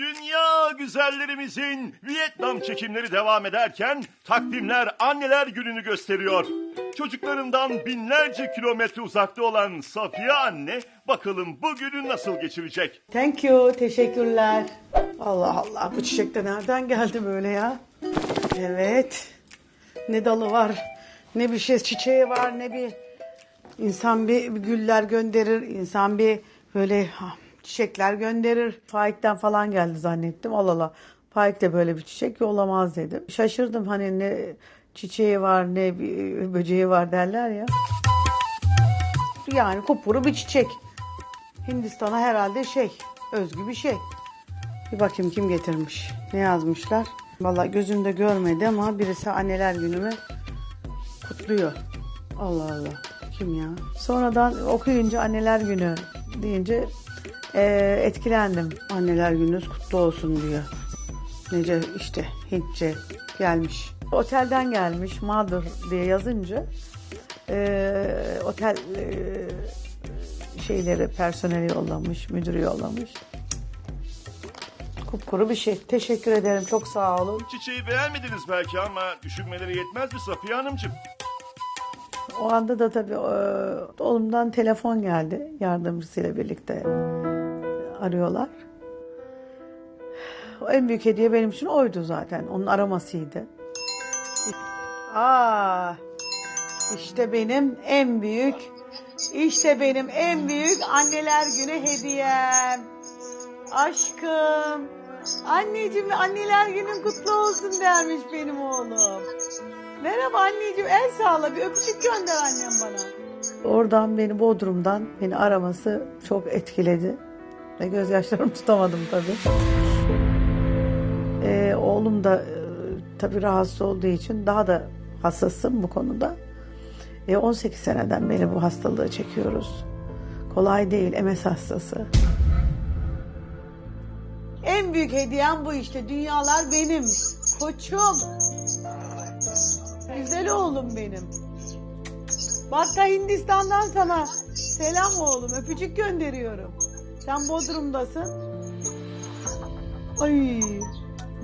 Dünya güzellerimizin Vietnam çekimleri devam ederken takvimler anneler gününü gösteriyor. Çocuklarından binlerce kilometre uzakta olan Safiye anne bakalım bu günü nasıl geçirecek? Thank you, teşekkürler. Allah Allah, bu çiçek de nereden geldi böyle ya? Evet, ne dalı var, ne bir şey çiçeği var, ne bir... insan bir, güller gönderir, insan bir böyle çiçekler gönderir. Faik'ten falan geldi zannettim. Allah Allah, Faik de böyle bir çiçek yollamaz dedim. Şaşırdım hani ne çiçeği var, ne bir böceği var derler ya. Yani kupuru bir çiçek. Hindistan'a herhalde şey, özgü bir şey. Bir bakayım kim getirmiş. Ne yazmışlar? Vallahi gözümde görmedi ama birisi anneler günümü kutluyor. Allah Allah. Kim ya? Sonradan okuyunca anneler günü deyince eee, etkilendim. Anneler gününüz kutlu olsun diyor. Nece işte Hintçe gelmiş. Otelden gelmiş Mother diye yazınca eee, otel eee, şeyleri personeli yollamış, müdürü yollamış. Kupkuru bir şey. Teşekkür ederim. Çok sağ olun. Çiçeği beğenmediniz belki ama düşünmeleri yetmez mi Safiye Hanımcığım? O anda da tabii e, oğlumdan telefon geldi. Yardımcısıyla birlikte arıyorlar. O en büyük hediye benim için oydu zaten. Onun aramasıydı. Aa, işte benim en büyük, işte benim en büyük anneler günü hediyem. Aşkım. Anneciğim anneler günün kutlu olsun dermiş benim oğlum. Merhaba anneciğim el sağla bir öpücük gönder annem bana. Oradan beni Bodrum'dan beni araması çok etkiledi. Ve gözyaşlarımı tutamadım tabii. Ee, oğlum da e, tabii rahatsız olduğu için daha da hassasım bu konuda. E, 18 seneden beri bu hastalığı çekiyoruz. Kolay değil MS hastası. En büyük hediyem bu işte. Dünyalar benim. Koçum. Güzel oğlum benim. Bak da Hindistan'dan sana selam oğlum. Öpücük gönderiyorum. Sen Bodrum'dasın. Ay.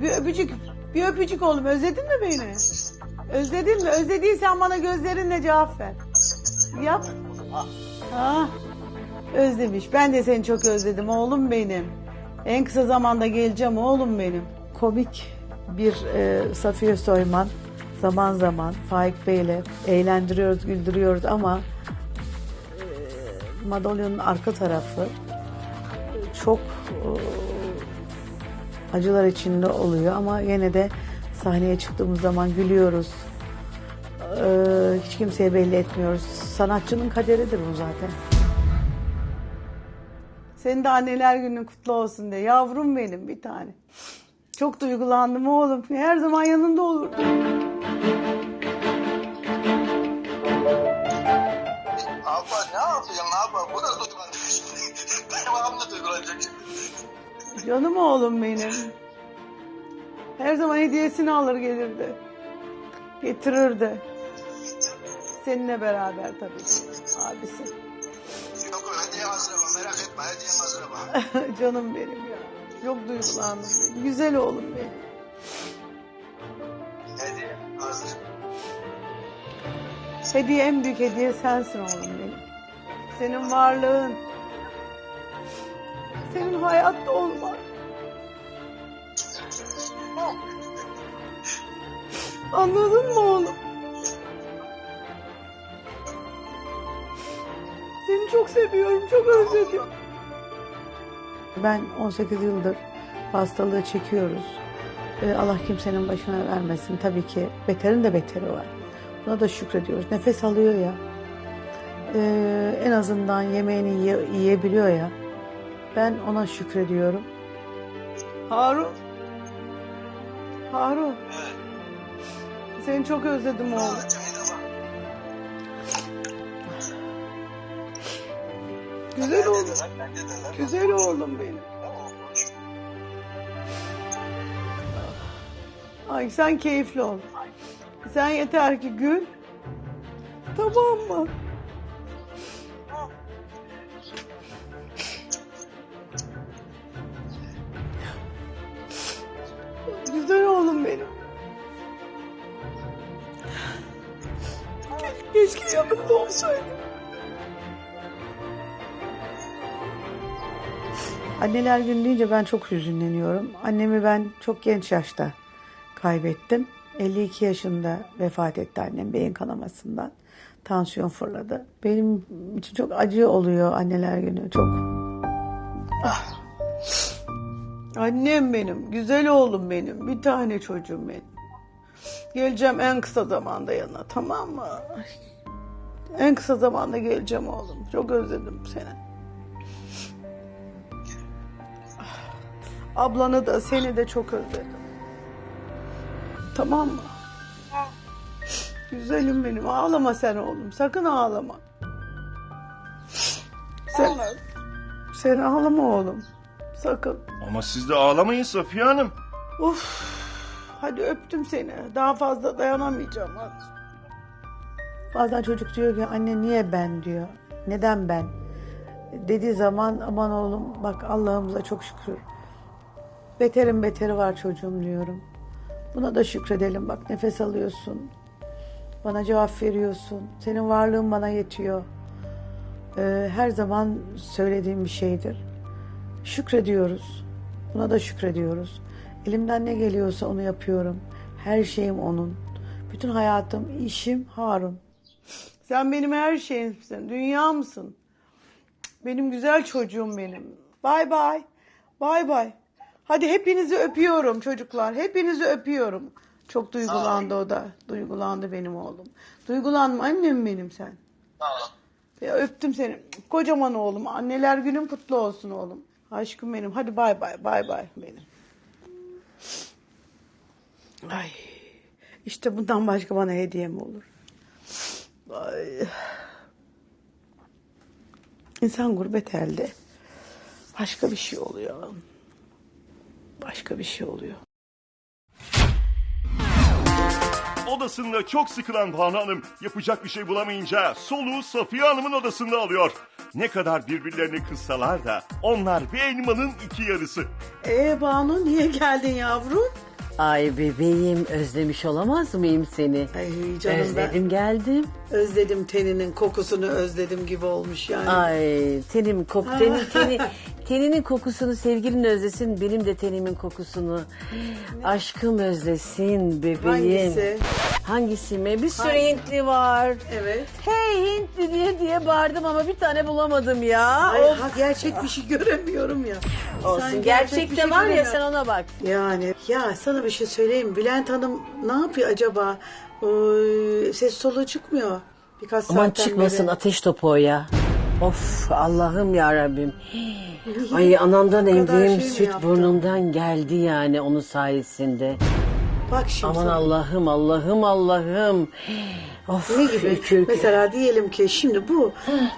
Bir öpücük. Bir öpücük oğlum. Özledin mi beni? Özledin mi? Özlediysen bana gözlerinle cevap ver. Yap. Ha. Özlemiş. Ben de seni çok özledim oğlum benim. En kısa zamanda geleceğim oğlum benim. Komik bir e, Safiye Soyman zaman zaman Faik Bey'le eğlendiriyoruz, güldürüyoruz ama e, madalyonun arka tarafı çok e, acılar içinde oluyor ama yine de sahneye çıktığımız zaman gülüyoruz. E, hiç kimseye belli etmiyoruz. Sanatçının kaderidir bu zaten. Senin de anneler günün kutlu olsun de. Yavrum benim bir tane. Çok duygulandım oğlum. Her zaman yanında olur. Canım oğlum benim. Her zaman hediyesini alır gelirdi. Getirirdi. Seninle beraber tabii ki. Abisi. Yok hediye hazır ama merak etme hediye hazır ama. Canım benim ya. Çok duygulandım benim. Güzel oğlum benim. Hediye hazır. Hediye en büyük hediye sensin oğlum benim. Senin varlığın. Senin hayatta olman. Anladın mı oğlum? Seni çok seviyorum, çok özledim. Ben 18 yıldır hastalığı çekiyoruz. Ee, Allah kimsenin başına vermesin. Tabii ki beterin de beteri var. Buna da şükrediyoruz. Nefes alıyor ya. Ee, en azından yemeğini yiye- yiyebiliyor ya. Ben ona şükrediyorum. Harun. Harun. Seni çok özledim oğlum. Güzel oğlum. Güzel oğlum benim. Ay sen keyifli ol. Sen yeter ki gül. Tamam mı? Güzel oğlum benim. Keşke yanımda olsaydı. Anneler günü deyince ben çok hüzünleniyorum. Annemi ben çok genç yaşta kaybettim. 52 yaşında vefat etti annem beyin kanamasından. Tansiyon fırladı. Benim için çok acı oluyor anneler günü. Çok. Ah. Annem benim, güzel oğlum benim, bir tane çocuğum benim. Geleceğim en kısa zamanda yanına tamam mı? En kısa zamanda geleceğim oğlum. Çok özledim seni. Ablanı da seni de çok özledim. Tamam mı? Güzelim benim. Ağlama sen oğlum. Sakın ağlama. Sen, sen ağlama oğlum. Sakın. Ama siz de ağlamayın Safiye Hanım. Uf. Hadi öptüm seni. Daha fazla dayanamayacağım. Hadi. Bazen çocuk diyor ki anne niye ben diyor. Neden ben? Dediği zaman aman oğlum bak Allah'ımıza çok şükür. Beterin beteri var çocuğum diyorum. Buna da şükredelim bak nefes alıyorsun. Bana cevap veriyorsun. Senin varlığın bana yetiyor. Ee, her zaman söylediğim bir şeydir. Şükrediyoruz. Buna da şükrediyoruz. Elimden ne geliyorsa onu yapıyorum. Her şeyim onun. Bütün hayatım, işim Harun. Sen benim her şeyimsin. Dünyamsın. Benim güzel çocuğum benim. Bay bay. Bay bay. Hadi hepinizi öpüyorum çocuklar. Hepinizi öpüyorum. Çok duygulandı o da. Duygulandı benim oğlum. Duygulanma annem benim sen. Ya öptüm seni. Kocaman oğlum. Anneler günün kutlu olsun oğlum. Aşkım benim. Hadi bay bay. Bay bay benim. Ay. İşte bundan başka bana hediye mi olur? Ay. İnsan gurbet elde. Başka bir şey oluyor. Başka bir şey oluyor. Odasında çok sıkılan Banu Hanım yapacak bir şey bulamayınca soluğu Safiye Hanım'ın odasında alıyor. Ne kadar birbirlerini kıssalar da onlar bir elmanın iki yarısı. Ee Banu niye geldin yavrum? Ay bebeğim özlemiş olamaz mıyım seni? Ay canım Özledim geldim. ben özledim teninin kokusunu özledim gibi olmuş yani. Ay tenim kok tenin, teni, teninin kokusunu sevgilin özlesin benim de tenimin kokusunu. Aşkım özlesin bebeğim. Hangisi? Hangisi mi? Bir sürü Hangi? Hintli var. Evet. Hey Hintli diye diye bağırdım ama bir tane bulamadım ya. Ay Of. ha, gerçek bir şey göremiyorum ya. Olsun Sen gerçek, bir de şey var ya göremiyorsun. sen ona bak. Yani ya sana bir şey söyleyeyim. Bülent Hanım ne yapıyor acaba? Ee, ses soluğu çıkmıyor. Birkaç Aman saatten çıkmasın beri. ateş topu o ya. Of Allah'ım ya Rabbim. Ay kadar emdiğim şey süt yaptı? burnumdan geldi yani onun sayesinde. Bak şimdi Aman sana. Allah'ım Allah'ım Allah'ım. Of Ne gibi? ürkü. Mesela diyelim ki şimdi bu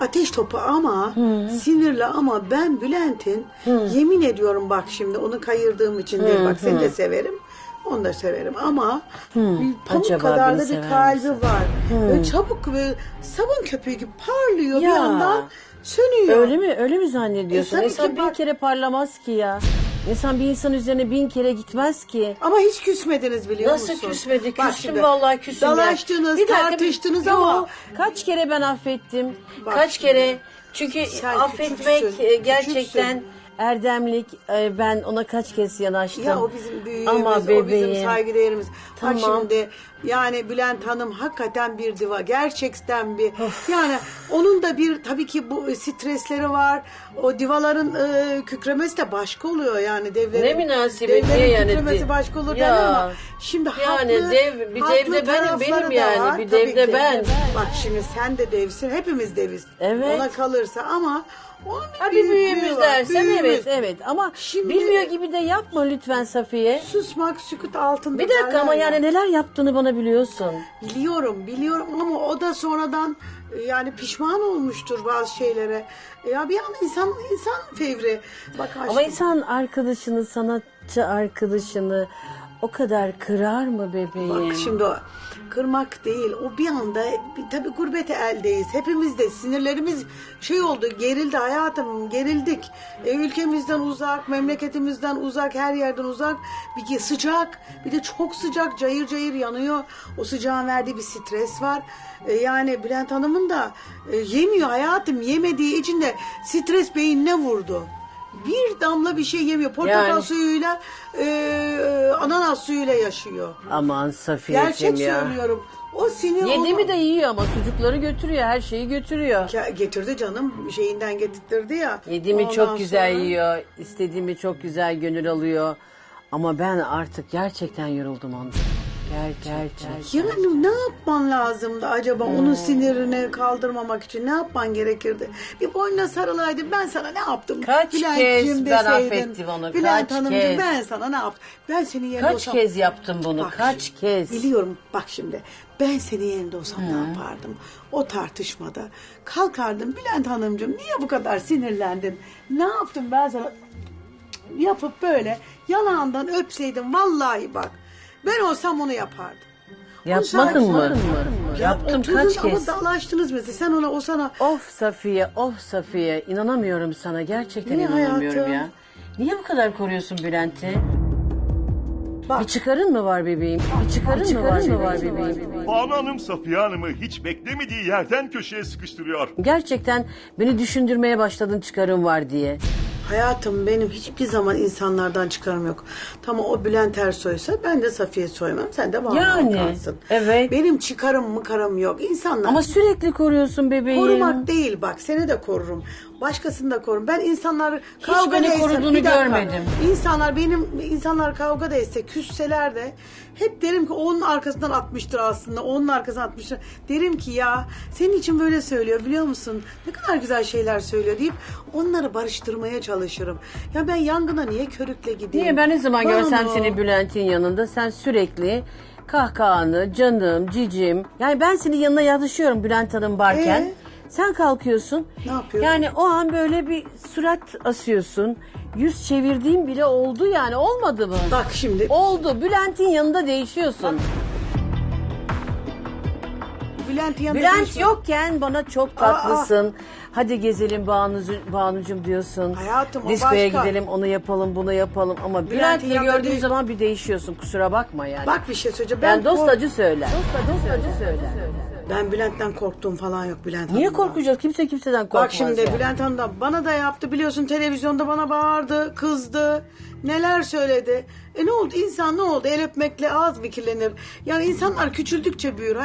ateş topu ama sinirli ama ben Bülent'in yemin ediyorum bak şimdi onu kayırdığım için değil bak seni de severim. Onu da severim ama bir pamuk Acaba kadar da bir kalbi misin? var. Böyle çabuk ve sabun köpüğü gibi parlıyor bir Ya. yandan sönüyor. Öyle mi? Öyle mi zannediyorsun? E, tabii İnsan ki bin bak- kere parlamaz ki ya. İnsan bir insan üzerine bin kere gitmez ki. Ama hiç küsmediniz biliyor Nasıl musun? küsmedi? Bak Küstüm şimdi, vallahi küstüm. ben. Dalaştınız, Bir dakika, bir- tartıştınız Yo, ama Kaç kere ben affettim. Bak kaç şimdi. kere. Çünkü Sen affetmek küçüksün, e, gerçekten küçüksün. Erdemlik. E, Ben ona kaç kez yanaştım. Ya o bizim büyüğümüz, Ama o bizim bebeğim. saygıdeğerimiz. Tamam. şimdi yani Bülent Hanım hakikaten bir diva. Gerçekten bir. Yani onun da bir tabii ki bu stresleri var. O divaların e, kükremesi de başka oluyor yani devlerin. Ne münasebet, devlerin yani kükremesi di- başka olur Ya. derler ama şimdi Yani haklı, dev- bir haklı dev de benim, benim yani. var, Bir tabii dev de ki. ben. Bak şimdi sen de devsin. Hepimiz deviz. Evet. Ona kalırsa ama onun bir Ha bir büyüklüğü büyüğümüz var, dersen büyüğümüz. evet evet ama Şimdi- bilmiyor gibi de yapma lütfen Safiye. Susmak sükut altında. Bir dakika ama ya. yani neler yaptığını bana biliyorsun. Biliyorum, biliyorum ama o da sonradan e, yani pişman olmuştur bazı şeylere. E, Ya bir an insan insan fevri. Bak Ama aşkım, insan arkadaşını, sanatçı arkadaşını o kadar kırar mı bebeğim? Bak şimdi o kırmak değil. O bir anda tabii gurbete eldeyiz. Hepimiz de sinirlerimiz şey oldu. Gerildi hayatım. Gerildik. E, ülkemizden uzak, memleketimizden uzak, her yerden uzak. Bir de sıcak. Bir de çok sıcak. Cayır cayır yanıyor. O sıcağın verdiği bir stres var. E, yani Bülent Hanım'ın da e, yemiyor hayatım. Yemediği için de stres beynine vurdu. Bir damla bir şey yemiyor. Portakal Yani- suyuyla, e, ananas suyuyla yaşıyor. Aman Safiyeciğim Gerçek ya. söylüyorum. O sinir Yedi mi de yiyor ama sucukları götürüyor, her şeyi götürüyor. Ya getirdi canım şeyinden getirtirdi ya. Yedi mi Ondan çok güzel sonra- yiyor, istediğimi çok güzel gönül alıyor. Ama ben artık gerçekten yoruldum ondan. Ger gerçekten. Yani ne yapman lazımdı acaba Hmm. onun sinirini kaldırmamak için ne yapman gerekirdi? Bir boynuna sarılaydı ben sana ne yaptım? Kaç kez ben affettim onu, Bülent kaç Hanımcığım kez? ben sana ne yaptım? Ben senin yerinde Kaç olsam... kez yaptım bunu, Bak kaç şimdi, kez? Biliyorum bak şimdi ben senin yerinde olsam ne yapardım? O tartışmada kalkardım Bülent Hanımcığım niye bu kadar sinirlendin? Ne yaptım ben sana? Yapıp böyle yalandan öpseydim vallahi bak ben olsam onu yapardım. Yapmadın mı? sana- Ya Yaptım kaç ama kez? dalaştınız mesela sen ona o sana Of Safiye, of Safiye. İnanamıyorum sana. Gerçekten Niye inanamıyorum hayatım? ya. Niye bu kadar koruyorsun Bülent'i? Bak. Bir çıkarın mı var bebeğim? Bir çıkarın, mı var, mı var bebeğim? Banu Hanım Safiye Hanım'ı hiç beklemediği yerden köşeye sıkıştırıyor. Gerçekten beni düşündürmeye başladın çıkarım var diye. Hayatım benim hiçbir zaman insanlardan çıkarım yok. Tamam o Bülent Ersoy'sa ben de Safiye Soymam. Sen de Banu Yani, Alkansın. evet. Benim çıkarım mı karım yok. İnsanlar Ama sürekli koruyorsun bebeğim. korumak değil bak seni de korurum. Başkasını da korurum. Ben insanlar kavga beni koruduğunu görmedim. İnsanlar benim insanlar kavga da etse küsseler de hep derim ki onun arkasından atmıştır aslında. Onun arkasından atmıştır. Derim ki ya senin için böyle söylüyor biliyor musun? Ne kadar güzel şeyler söylüyor deyip onları barıştırmaya çalışırım. Ya ben yangına niye körükle gideyim? Niye ben ne zaman görsem Banu. seni Bülent'in yanında sen sürekli kahkahanı, canım, cicim. Yani ben senin yanına yatışıyorum Bülent Hanım varken. Ee? Sen kalkıyorsun. Ne yapıyorum? Yani o an böyle bir surat asıyorsun. Yüz çevirdiğim bile oldu yani olmadı mı? Bak şimdi Oldu. Bülent'in yanında değişiyorsun. Bülent yanında Bülent değişiyor. yokken bana çok tatlısın. Hadi gezelim Banucu, Banucum diyorsun. Hayatım, o Diskoya başka. gidelim onu yapalım bunu yapalım. Ama Bülent'le yanında gördüğün değil. zaman bir değişiyorsun kusura bakma yani. Bak bir şey söyleyeceğim. ben dost kork- acı söyler. Dost acı söyler. Ben Bülent'ten korktuğum falan yok Bülent Niye Hanım'dan. korkacağız? Kimse kimseden korkmaz. Bak şimdi ya. Bülent Hanım da bana da yaptı biliyorsun televizyonda bana bağırdı, kızdı. Neler söyledi. E ne oldu insan ne oldu? El öpmekle ağız mı kirlenir? Yani insanlar küçüldükçe büyür.